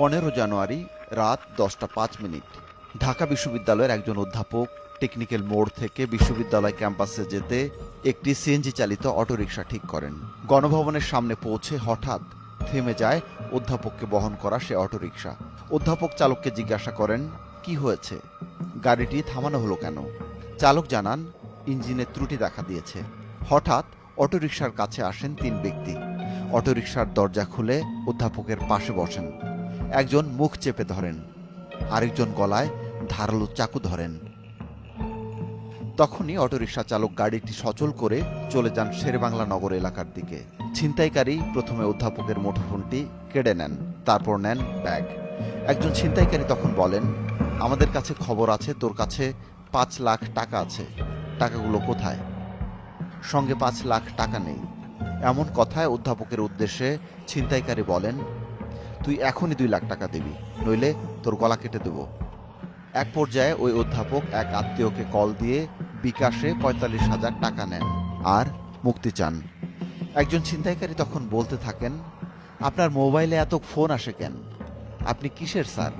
পনেরো জানুয়ারি রাত দশটা পাঁচ মিনিট। ঢাকা বিশ্ববিদ্যালয়ের একজন অধ্যাপক টেকনিক্যাল মোড় থেকে বিশ্ববিদ্যালয় ক্যাম্পাসে যেতে একটি সিএনজি চালিত অটোরিকশা ঠিক করেন। গণভবনের সামনে পৌঁছে হঠাৎ থেমে যায় অধ্যাপককে বহন করা সে অটোরিকশা। অধ্যাপক চালককে জিজ্ঞাসা করেন, কি হয়েছে? গাড়িটি থামানো হলো কেন? চালক জানান, ইঞ্জিনের ত্রুটি দেখা দিয়েছে। হঠাৎ অটোরিকশার কাছে আসেন তিন ব্যক্তি। অটোরিকশার দরজা খুলে অধ্যাপকের পাশে বসেন। একজন মুখ চেপে ধরেন, আরেকজন গলায় ধারালো চাকু ধরেন। তখনই অটোরিকশা চালক গাড়িটি সচল করে চলে যান শেরেবাংলা নগর এলাকার দিকে। ছিনতাইকারী প্রথমে অধ্যাপকের মুঠোফোনটি কেড়ে নেন, তারপর নেন ব্যাগ। একজন ছিনতাইকারী তখন বলেন, আমাদের কাছে খবর আছে, তোর কাছে পাঁচ লাখ টাকা আছে। টাকাগুলো কোথায়? সঙ্গে পাঁচ লাখ টাকা নেই। এমন কথায় অধ্যাপকের উদ্দেশ্যে ছিনতাইকারী বলেন তুই এখনই দুই লাখ টাকা দিবি, নইলে তোর গলা কেটে দেব। এক পর্যায়ে ওই অধ্যাপক এক আত্মীয়কে কল দিয়ে বিকাশে পঁয়তাল্লিশ হাজার টাকা নেন আর মুক্তি চান। একজন ছিনতাইকারী তখন বলতে থাকেন, আপনার মোবাইলে এত ফোন আসে কেন? আপনি কিসের স্যার?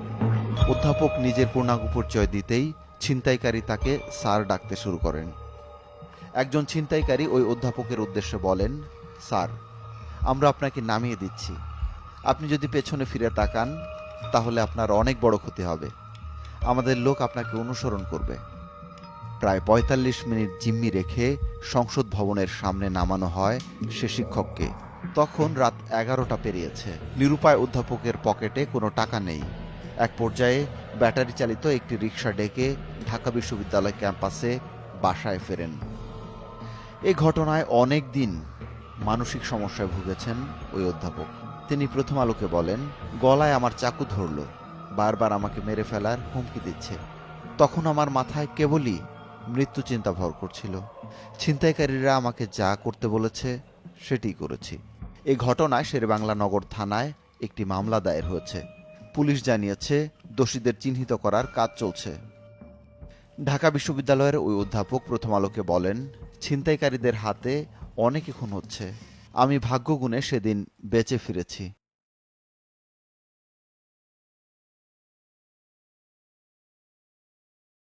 অধ্যাপক নিজের পূর্ণাঙ্গ পরিচয় দিতেই ছিনতাইকারী তাকে স্যার ডাকতে শুরু করেন। একজন ছিনতাইকারী ওই অধ্যাপকের উদ্দেশ্যে বলেন, স্যার, আমরা আপনাকে নামিয়ে দিচ্ছি। আপনি যদি পেছনে ফিরে তাকান, তাহলে আপনার অনেক বড় ক্ষতি হবে। আমাদের লোক আপনাকে অনুসরণ করবে। প্রায় পঁয়তাল্লিশ মিনিট জিম্মি রেখে সংসদ ভবনের সামনে নামানো হয় সে শিক্ষককে। তখন রাত এগারোটা পেরিয়েছে। নিরুপায় অধ্যাপকের পকেটে কোনো টাকা নেই। এক পর্যায়ে ব্যাটারি চালিত একটি রিক্সা ডেকে ঢাকা বিশ্ববিদ্যালয় ক্যাম্পাসে বাসায় ফেরেন। এই ঘটনায় অনেক দিন মানসিক সমস্যায় ভুগেছেন ওই অধ্যাপক। তিনি প্রথম আলোকে বলেন, গলায় আমার চাকু ধরলো, বারবার আমাকে মেরে ফেলার হুমকি দিচ্ছে। তখন আমার মাথায় কেবলই মৃত্যু চিন্তা ভর করছিল। ছিনতাইকারীরা আমাকে যা করতে বলেছে, সেটিই করেছি। এই ঘটনায় শেরেবাংলা নগর থানায় একটি মামলা দায়ের হয়েছে। পুলিশ জানিয়েছে, দোষীদের চিহ্নিত করার কাজ চলছে। ঢাকা বিশ্ববিদ্যালয়ের ওই অধ্যাপক প্রথম আলোকে বলেন, ছিনতাইকারীদের হাতে অনেকে খুন হচ্ছে। আমি ভাগ্যগুণে সেদিন বেঁচে ফিরেছি।